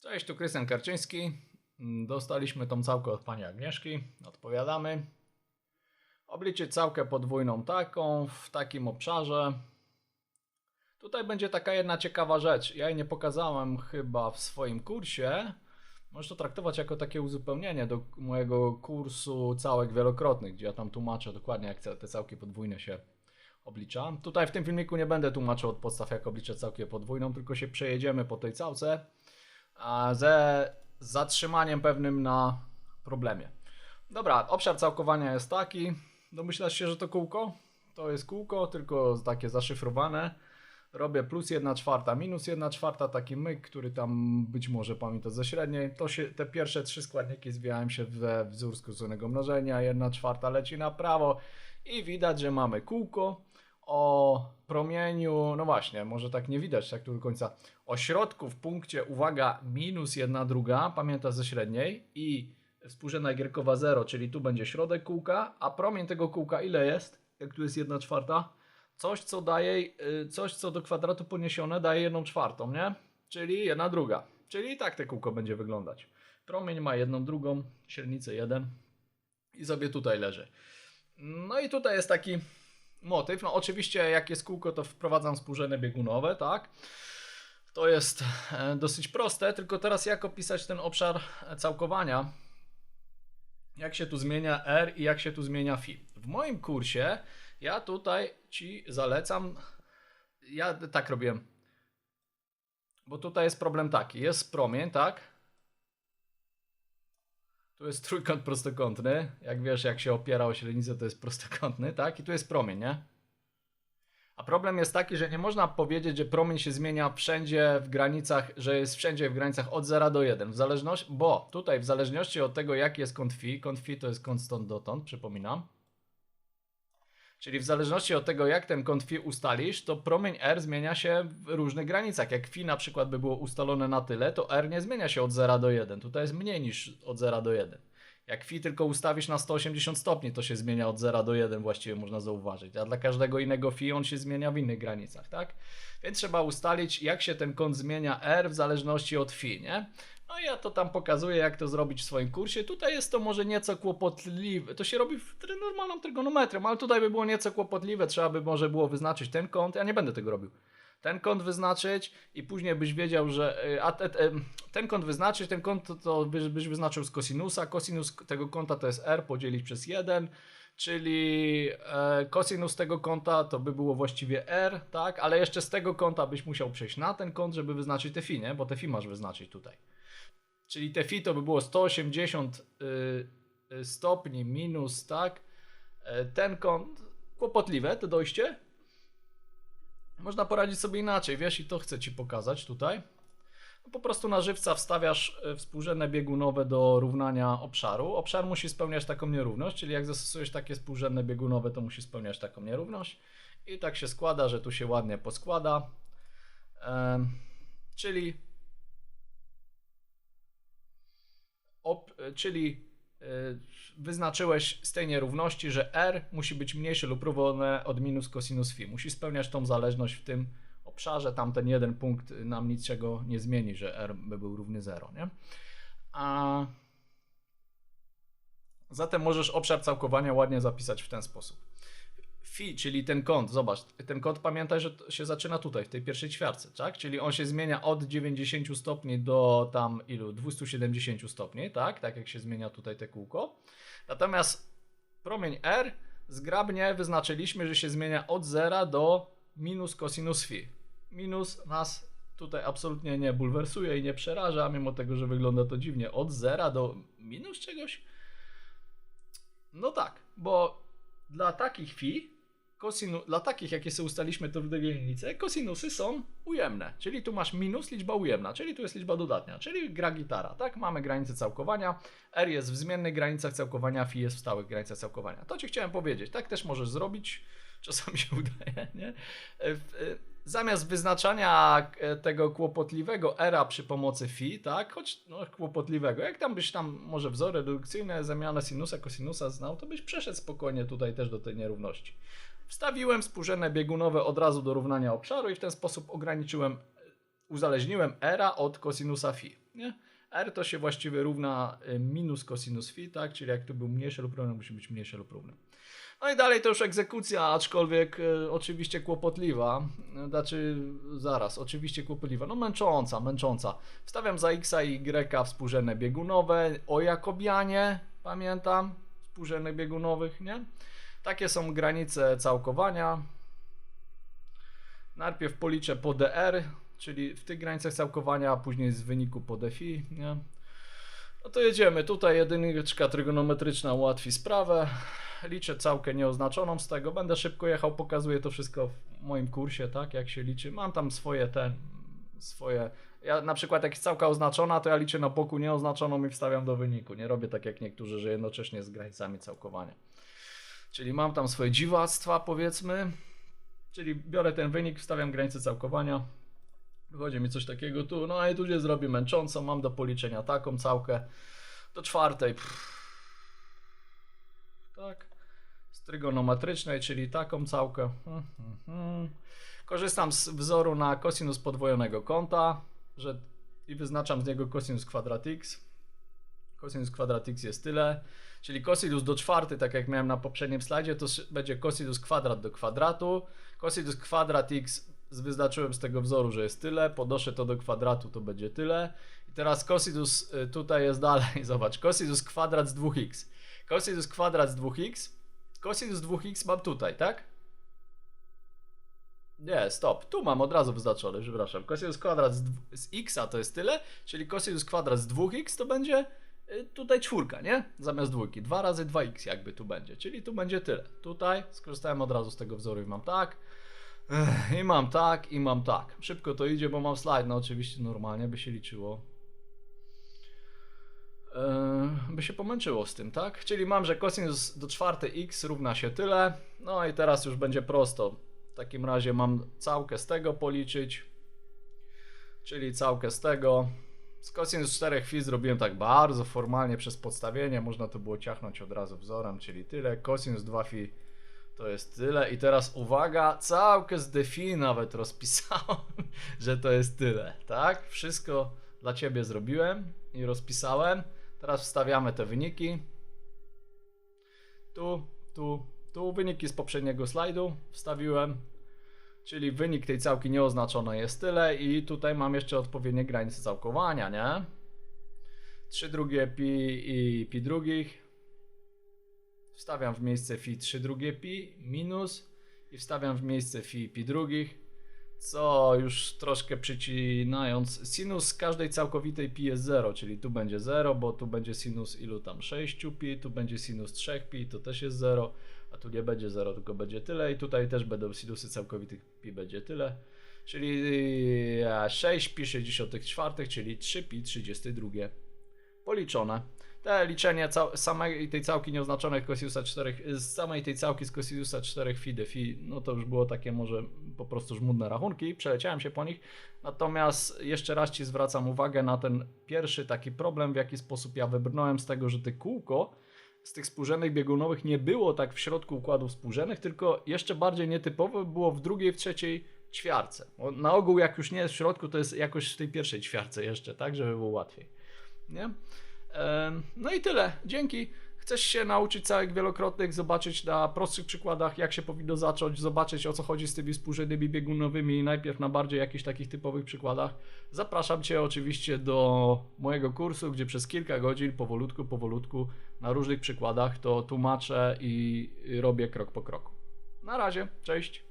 Cześć, tu Krystian Karczyński. Dostaliśmy tą całkę od pani Agnieszki. Odpowiadamy. Obliczyć całkę podwójną taką, w takim obszarze. Tutaj będzie taka jedna ciekawa rzecz. Ja jej nie pokazałem chyba w swoim kursie. Możesz to traktować jako takie uzupełnienie do mojego kursu całek wielokrotnych, gdzie ja tam tłumaczę dokładnie, jak te całki podwójne się oblicza. Tutaj w tym filmiku nie będę tłumaczył od podstaw, jak obliczać całkę podwójną, tylko się przejedziemy po tej całce ze zatrzymaniem pewnym na problemie. Dobra, obszar całkowania jest taki. Domyślasz się, że to kółko? To jest kółko, tylko takie zaszyfrowane. Robię plus 1 czwarta, minus 1 czwarta, taki myk, który tam być może pamiętasz ze średniej. To się, te pierwsze trzy składniki zwijają się we wzór skróconego mnożenia, 1 czwarta leci na prawo i widać, że mamy kółko o promieniu, no właśnie, może tak nie widać tak tu do końca, o środku w punkcie, uwaga, minus 1 druga, pamięta ze średniej i współrzędna gierkowa 0, czyli tu będzie środek kółka, a promień tego kółka ile jest? Jak tu jest 1 czwarta? Coś, co daje, y, coś, co do kwadratu poniesione daje 1 czwartą, nie? Czyli 1 druga. Czyli tak te kółko będzie wyglądać. Promień ma 1 drugą, średnicę 1 i sobie tutaj leży. No i tutaj jest taki motyw. No oczywiście jak jest kółko, to wprowadzam współrzędne biegunowe, tak? To jest e, dosyć proste, tylko teraz jak opisać ten obszar całkowania? Jak się tu zmienia R i jak się tu zmienia phi. W moim kursie ja tutaj Ci zalecam, ja tak robiłem, bo tutaj jest problem taki, jest promień, tak? Tu jest trójkąt prostokątny. Jak wiesz, jak się opiera o średnicę, to jest prostokątny, tak? I tu jest promień, nie? A problem jest taki, że nie można powiedzieć, że promień się zmienia wszędzie w granicach, że jest wszędzie w granicach od 0 do 1. W zależności, bo tutaj w zależności od tego, jaki jest kąt phi, kąt phi to jest kąt stąd dotąd, przypominam. Czyli w zależności od tego, jak ten kąt phi ustalisz, to promień r zmienia się w różnych granicach. Jak phi na przykład by było ustalone na tyle, to r nie zmienia się od 0 do 1. Tutaj jest mniej niż od 0 do 1. Jak phi tylko ustawisz na 180 stopni, to się zmienia od 0 do 1 właściwie można zauważyć. A dla każdego innego phi on się zmienia w innych granicach, tak? Więc trzeba ustalić, jak się ten kąt zmienia r w zależności od phi, nie? No ja to tam pokazuję, jak to zrobić w swoim kursie. Tutaj jest to może nieco kłopotliwe. To się robi w normalną trygonometrią, ale tutaj by było nieco kłopotliwe. Trzeba by może było wyznaczyć ten kąt. Ja nie będę tego robił. Ten kąt wyznaczyć i później byś wiedział, że a te, te, ten kąt wyznaczyć, ten kąt to, to byś, wyznaczył z kosinusa. Kosinus tego kąta to jest r podzielić przez 1 czyli e, tego kąta to by było właściwie r, tak? Ale jeszcze z tego kąta byś musiał przejść na ten kąt, żeby wyznaczyć te phi, nie? Bo te phi masz wyznaczyć tutaj. Czyli te phi to by było 180 y, stopni minus, tak? E, ten kąt, kłopotliwe to dojście. Można poradzić sobie inaczej, wiesz, i to chcę Ci pokazać tutaj. No po prostu na żywca wstawiasz e, współrzędne biegunowe do równania obszaru. Obszar musi spełniać taką nierówność, czyli jak zastosujesz takie współrzędne biegunowe, to musi spełniać taką nierówność. I tak się składa, że tu się ładnie poskłada. Ehm, czyli czyli y, wyznaczyłeś z tej nierówności, że r musi być mniejsze lub równe od minus cosinus phi. Musi spełniać tą zależność w tym obszarze. Tam ten jeden punkt nam niczego nie zmieni, że r by był równy 0. Nie? A zatem możesz obszar całkowania ładnie zapisać w ten sposób phi, czyli ten kąt, zobacz, ten kąt pamiętaj, że się zaczyna tutaj, w tej pierwszej ćwiartce, tak? Czyli on się zmienia od 90 stopni do tam ilu? 270 stopni, tak? Tak jak się zmienia tutaj te kółko. Natomiast promień R zgrabnie wyznaczyliśmy, że się zmienia od 0 do minus cosinus phi. Minus nas tutaj absolutnie nie bulwersuje i nie przeraża, mimo tego, że wygląda to dziwnie. Od 0 do minus czegoś? No tak, bo dla takich phi kosinu, dla takich, jakie sobie ustaliśmy to w linijce, kosinusy są ujemne. Czyli tu masz minus, liczba ujemna, czyli tu jest liczba dodatnia, czyli gra gitara. Tak, mamy granicę całkowania. R jest w zmiennych granicach całkowania, phi jest w stałych granicach całkowania. To ci chciałem powiedzieć. Tak też możesz zrobić. Czasami się udaje, nie? Zamiast wyznaczania e, tego kłopotliwego era przy pomocy phi, tak, choć no, kłopotliwego, jak tam byś tam może wzory redukcyjne, zamianę sinusa, kosinusa znał, to byś przeszedł spokojnie tutaj też do tej nierówności. Wstawiłem współrzędne biegunowe od razu do równania obszaru i w ten sposób ograniczyłem uzależniłem r od kosinusa phi. Nie? R to się właściwie równa y, minus cosinus phi, tak? Czyli jak tu był mniejszy lub równy, musi być mniejszy lub równy. No i dalej to już egzekucja, aczkolwiek y, oczywiście kłopotliwa. Y, Znaczy, zaraz, oczywiście kłopotliwa. No męcząca, męcząca. Wstawiam za x i y współrzędne biegunowe o Jakobianie, pamiętam, współrzędnych biegunowych, nie? Takie są granice całkowania. Najpierw policzę po dr, czyli w tych granicach całkowania, a później z wyniku po defi, nie? No to jedziemy. Tutaj jedyneczka trygonometryczna ułatwi sprawę. Liczę całkę nieoznaczoną z tego. Będę szybko jechał, pokazuję to wszystko w moim kursie, tak, jak się liczy. Mam tam swoje te, swoje... Ja na przykład jak jest całka oznaczona, to ja liczę na boku nieoznaczoną i wstawiam do wyniku. Nie robię tak jak niektórzy, że jednocześnie z granicami całkowania. Czyli mam tam swoje dziwactwa, powiedzmy. Czyli biorę ten wynik, wstawiam granicę całkowania. Wychodzi mi coś takiego tu, no i tu gdzie zrobię męczącą, mam do policzenia taką całkę. Do czwartej. Pff. Tak. Z trygonometrycznej, czyli taką całkę. Hmm, hmm, hmm. Korzystam z wzoru na kosinus podwojonego kąta, że i wyznaczam z niego kosinus kwadrat x. Kosinus kwadrat x jest tyle. Czyli kosinus do czwarty, tak jak miałem na poprzednim slajdzie, to będzie kosinus kwadrat do kwadratu. Kosinus kwadrat x wyznaczyłem z tego wzoru, że jest tyle. Podnoszę to do kwadratu, to będzie tyle. I teraz kosinus y, tutaj jest dalej. Zobacz, kosinus kwadrat z 2x. Kosinus kwadrat z 2x. Kosinus 2x mam tutaj, tak? Nie, stop. Tu mam od razu wyznaczony, przepraszam. Kosinus kwadrat z, z x to jest tyle, czyli kosinus kwadrat z 2x to będzie tutaj czwórka, nie? Zamiast dwójki. 2 razy 2x jakby tu będzie, czyli tu będzie tyle. Tutaj skorzystałem od razu z tego wzoru i mam tak. I mam tak, i mam tak. Szybko to idzie, bo mam slajd. No oczywiście normalnie by się liczyło. By się pomęczyło z tym, tak? Czyli mam, że cosinus do czwartej x równa się tyle. No i teraz już będzie prosto. W takim razie mam całkę z tego policzyć. Czyli całkę z tego. Z cosinus 4 phi zrobiłem tak bardzo formalnie przez podstawienie. Można to było ciachnąć od razu wzorem, czyli tyle. Cosinus 2 phi to jest tyle. I teraz uwaga, całkę z defi nawet rozpisałem, że to jest tyle, tak? Wszystko dla Ciebie zrobiłem i rozpisałem. Teraz wstawiamy te wyniki. Tu, tu, tu wyniki z poprzedniego slajdu wstawiłem. Czyli wynik tej całki nieoznaczonej jest tyle i tutaj mam jeszcze odpowiednie granice całkowania, nie? 3 drugie pi i pi drugich. Wstawiam w miejsce phi 3 drugie pi minus i wstawiam w miejsce phi pi drugich, co już troszkę przycinając. Sinus każdej całkowitej pi jest 0, czyli tu będzie 0, bo tu będzie sinus ilu tam 6 pi, tu będzie sinus 3 pi, to też jest 0, a tu nie będzie 0, tylko będzie tyle i tutaj też będą sinusy całkowitych pi będzie tyle. Czyli e, 6 pi 64, czyli 3 pi 32 policzone. Te liczenie samej tej całki nieoznaczonej cosinusa 4, z samej tej całki z cosinusa 4 phi de phi, no to już było takie może po prostu żmudne rachunki, przeleciałem się po nich. Natomiast jeszcze raz Ci zwracam uwagę na ten pierwszy taki problem, w jaki sposób ja wybrnąłem z tego, że te kółko z tych współrzędnych biegunowych nie było tak w środku układów współrzędnych, tylko jeszcze bardziej nietypowe było w drugiej, w trzeciej ćwiarce. Na ogół jak już nie jest w środku, to jest jakoś w tej pierwszej ćwiarce jeszcze, tak, żeby było łatwiej. Nie? No i tyle. Dzięki. Chcesz się nauczyć całych wielokrotnych, zobaczyć na prostszych przykładach, jak się powinno zacząć, zobaczyć o co chodzi z tymi współrzędnymi biegunowymi, najpierw na bardziej jakichś takich typowych przykładach. Zapraszam Cię oczywiście do mojego kursu, gdzie przez kilka godzin, powolutku, powolutku, na różnych przykładach to tłumaczę i robię krok po kroku. Na razie, cześć.